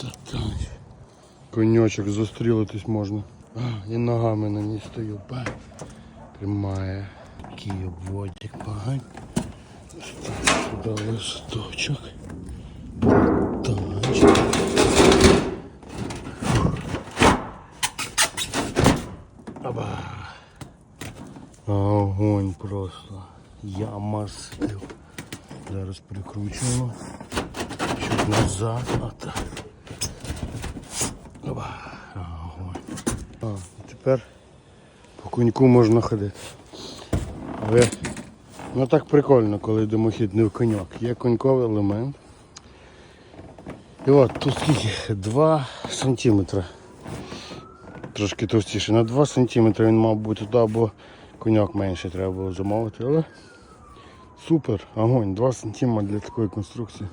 Та так. Коньочок застрілитись можна. А, і ногами на ній стою. Ба. Тримає. Такий обводик погань. Сюди листочок. Танчик. Аба. Огонь просто. Я мастив. Зараз прикручуємо. Чуть назад. Оба. А, тепер по коньку можна ходити. Але ну так прикольно, коли димохідний коньок. Є коньковий елемент. І от тут скільки? 2 сантиметри. Трошки товстіше. На 2 сантиметри він мав бути туди, або коньок менше треба було замовити. Але супер, огонь, 2 сантиметри для такої конструкції.